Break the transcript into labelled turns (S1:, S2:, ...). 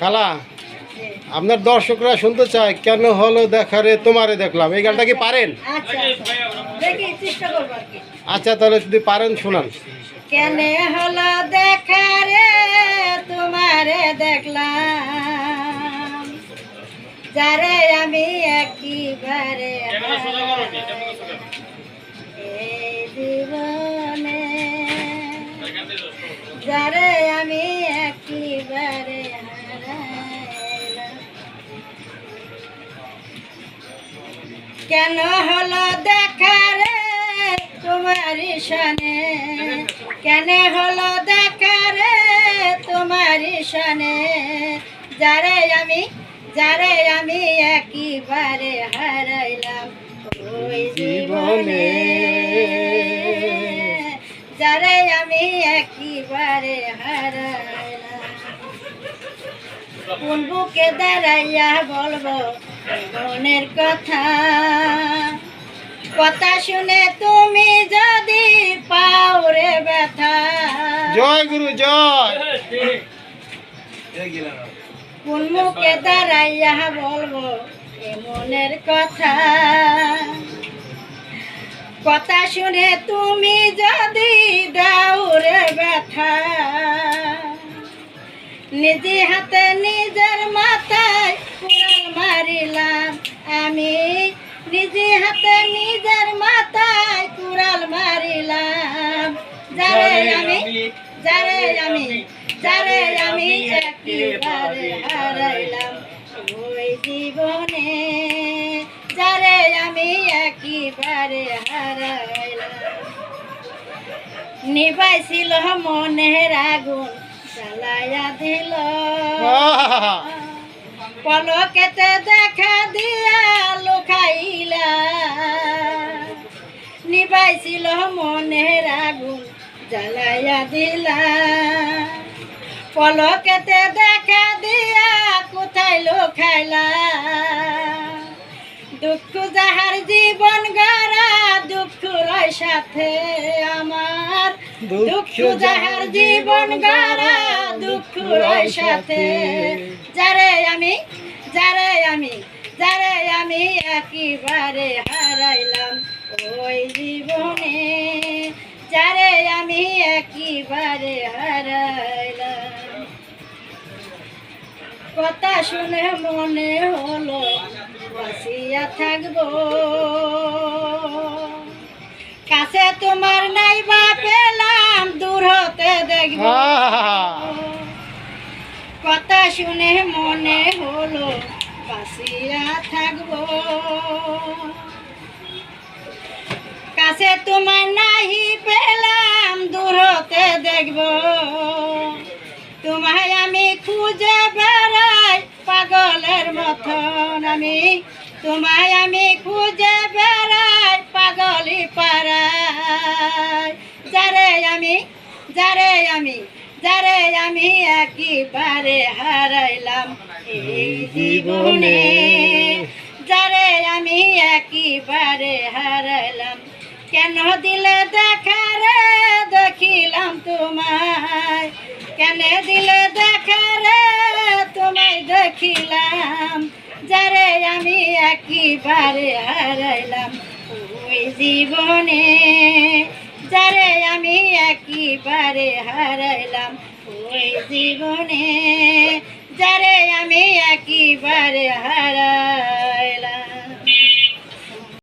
S1: খালা আপনার দর্শকরা শুনতে চায় কেন হলো দেখারে তোমারে দেখলাম। এই গানটা কি পারেন?
S2: আচ্ছা আচ্ছা। দেখি চেষ্টা করব আর কি।
S1: আচ্ছা তাহলে যদি পারেন শোনান।
S2: কেন হলো দেখা রে তোমারে দেখলাম। যারে আমি একেবারে কেন হলো দেখা রে তোমার সনে কেন হলো দেখা রে তোমার সনে যারে আমি যারে আমি একেবারে হারাইলাম ওই জীবনে। যারে আমি একেবারে হারাইলাম। কোন বুকে দাঁড়াইয়া বলব? মনের কথা। কথা শুনে তুমি যদি পাও রে ব্যথা।
S1: জয় গুরু জয়।
S2: কোন মুখে দাঁড়াইয়া বলব মনের কথা? কথা শুনে তুমি যদি দাও রে ব্যথা। নিজে হাতে নিজের মাথায় যারে আমি যারে আমি যারে আমি একেবারে হারাইলাম। ওই জীবনে যারে আমি একেবারে হারাইলাম। নিবাইছিল মনের আগুন জ্বালাইয়া দিল! পলকেতে দেখা দিয়া লুকাইলা। নিবাইছিল মনের আগুন জ্বালাইয়া দিলা। পলকেতে দেখা দিয়া কোথায় লুকাইলা। দুঃখ যাহার জীবন গড়া, দুঃখ রয় সাথে আমার। দুঃখ যাহার জীবন গড়া, দুঃখ রয় সাথে। যারে আমি যারে আমি যারে আমি একেবারে হারাইলাম ওই জীবনে। যারে আমি একেবারে হারাইলাম। কথা শুনে মনে হলো বাসিয়া থাকব। কাছে তোমার নাই বা পেলাম, দূর হতে দেখব! কথা শুনে মনে হলো বাসিয়া থাকব। দেখব। তোমায় আমি খুঁজে বেড়াই পাগলের মতন আমি। তোমায় আমি খুঁজে বেড়াই পাগলি পাড়াই যারে আমি যারে আমি যারে আমি একেবারে হারাইলাম এই জীবনে। যারে আমি একেবারে হারাইলাম। কেন দিলে দেখা রে দেখিলাম তোমায়, কেন দিলে দেখা রে? তোমায় দেখিলাম, যারে আমি একেবারে হারাইলাম। ওই জীবনে যারে আমি একেবারে হারাইলাম। ওই জীবনে যারে আমি একেবারে হারাই